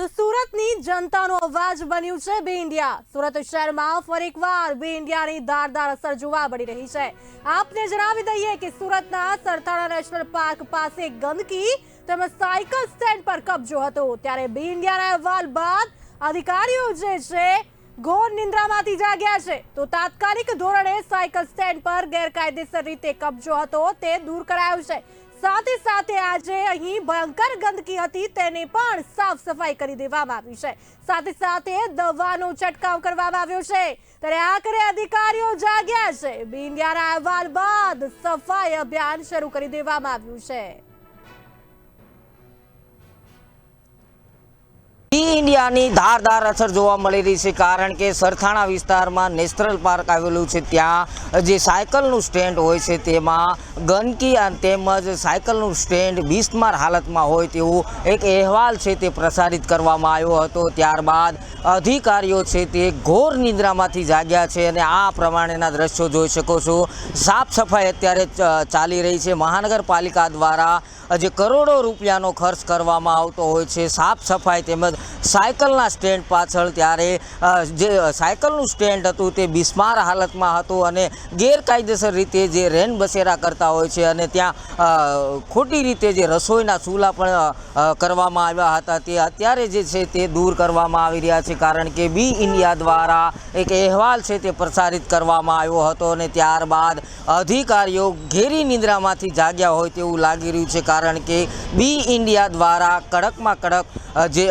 તો સુરતની જનતાનો અવાજ બન્યું છે બે ઇન્ડિયા. સુરત શહેરમાં ફરી એકવાર બે ઇન્ડિયાની ધારદાર અસર જોવા મળી રહી છે. આપને જણાવી દઈએ કે સુરતના સરથાણા નેશનલ પાર્ક પાસે ગંદકી તેમજ સાયકલ સ્ટેન્ડ પર કબજો હતો. ત્યારે બે ઇન્ડિયાના અહેવાલ બાદ અધિકારીઓ જે છે, ઘોર નિંદ્રામાંથી જાગ્યા છે. તો તાત્કાલિક ધોરણે સાયકલ સ્ટેન્ડ પર ગેરકાયદેસર રીતે કબજો હતો તે દૂર કરાયો છે. સાથે સાથે આજે અહીં ભયંકર ગંદકી હતી, તેને પણ સાફ સફાઈ કરી દેવામાં આવી છે. સાથે સાથે દવાનો છંટકાવ કરવામાં આવ્યો છે. ત્યારે આખરે અધિકારીઓ જાગ્યા છે. બિંડિયાના અહેવાલ બાદ સફાઈ અભિયાન શરૂ કરી દેવામાં આવ્યું છે. ઈ ઇન્ડિયાની ધારદાર અસર જોવા મળી રહી છે કારણ કે સરથાણા વિસ્તારમાં નેશનલ પાર્ક આવેલું છે ત્યાં જે સાયકલનું સ્ટેન્ડ હોય છે તેમાં ગંદકી અને તેમજ સાયકલનું સ્ટેન્ડ બિસ્માર હાલતમાં હોય તેવું એક અહેવાલ છે તે પ્રસારિત કરવામાં આવ્યો હતો. ત્યારબાદ અધિકારીઓ છે તે ઘોર નિંદ્રામાંથી જાગ્યા છે અને આ પ્રમાણેના દ્રશ્યો જોઈ શકો છો. સાફ સફાઈ અત્યારે ચાલી રહી છે. મહાનગરપાલિકા દ્વારા જે કરોડો રૂપિયાનો ખર્ચ કરવામાં આવતો હોય છે. સાફ સફાઈ તેમજ સાયકલના સ્ટેન્ડ પાછળ ત્યારે જે સાયકલનું સ્ટેન્ડ હતું તે બિસ્માર હાલતમાં હતું અને ગેરકાયદેસર રીતે જે રેન બસેરા કરતા હોય છે અને ત્યાં ખોટી રીતે જે રસોઈના ચૂલા પણ કરવામાં આવ્યા હતા. તે અત્યારે જે છે તે દૂર કરવામાં આવી રહ્યા છે કારણ કે બી ઇન્ડિયા દ્વારા એક અહેવાલ છે તે પ્રસારિત કરવામાં આવ્યો હતો અને ત્યારબાદ અધિકારીઓ ઘેરી નિંદ્રામાંથી જાગ્યા હોય તેવું લાગી રહ્યું છે કારણ કે બી ઇન્ડિયા દ્વારા કડકમાં કડક જે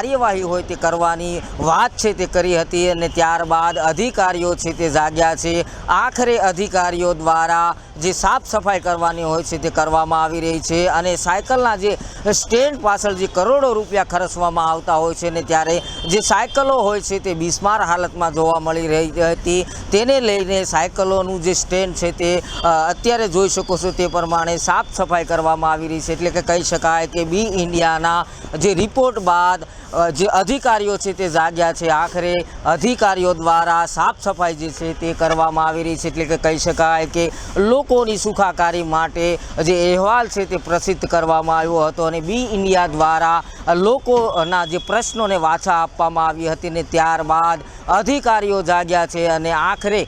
કાર્યવાહી હોય તે કરવાની વાત છે તે કરી હતી અને ત્યારબાદ અધિકારીઓ છે તે જાગ્યા છે. આખરે અધિકારીઓ દ્વારા જે સાફ સફાઈ કરવાની હોય છે તે કરવામાં આવી રહી છે અને સાયકલના જે સ્ટેન્ડ પાછળ જે કરોડો રૂપિયા ખર્ચવામાં આવતા હોય છે ને ત્યારે જે સાયકલો હોય છે તે બિસ્માર હાલતમાં જોવા મળી રહી હતી. તેને લઈને સાયકલોનું જે સ્ટેન્ડ છે તે અત્યારે જોઈ શકો છો તે પ્રમાણે સાફ સફાઈ કરવામાં આવી રહી છે. એટલે કે કહી શકાય કે બી ઇન્ડિયાના જે રિપોર્ટ બાદ જે અધિકારીઓ છે તે જાગ્યા છે. આખરે અધિકારીઓ દ્વારા સાફ સફાઈ જે છે તે કરવામાં આવી રહી છે. એટલે કે કહી શકાય કે લોકોની સુખાકારી માટે જે અહેવાલ છે તે પ્રસિદ્ધ કરવામાં આવ્યો હતો અને બી ઇન્ડિયા દ્વારા લોકોના જે પ્રશ્નોને વાચા આપવામાં આવી હતી ને ત્યારબાદ અધિકારીઓ જાગ્યા છે અને આખરે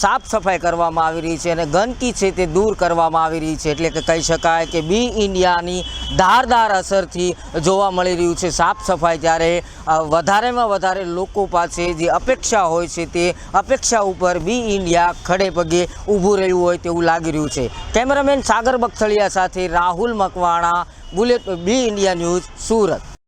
સાફ સફાઈ કરવામાં આવી રહી છે અને ગંદકી છે તે દૂર કરવામાં આવી રહી છે. એટલે કે કહી શકાય કે બી ઇન્ડિયાની ધારદાર અસરથી જોવા મળી રહ્યું છે સાફ સફાઈ ત્યારે. વધારેમાં વધારે લોકો પાસે જે અપેક્ષા હોય છે તે અપેક્ષા ઉપર બી ઇન્ડિયા ખડે પગે ઊભું રહ્યું હોય તેવું લાગી રહ્યું છે. કેમેરામેન સાગર બખથળિયા સાથે Rahul Makwana bullet B India news Surat.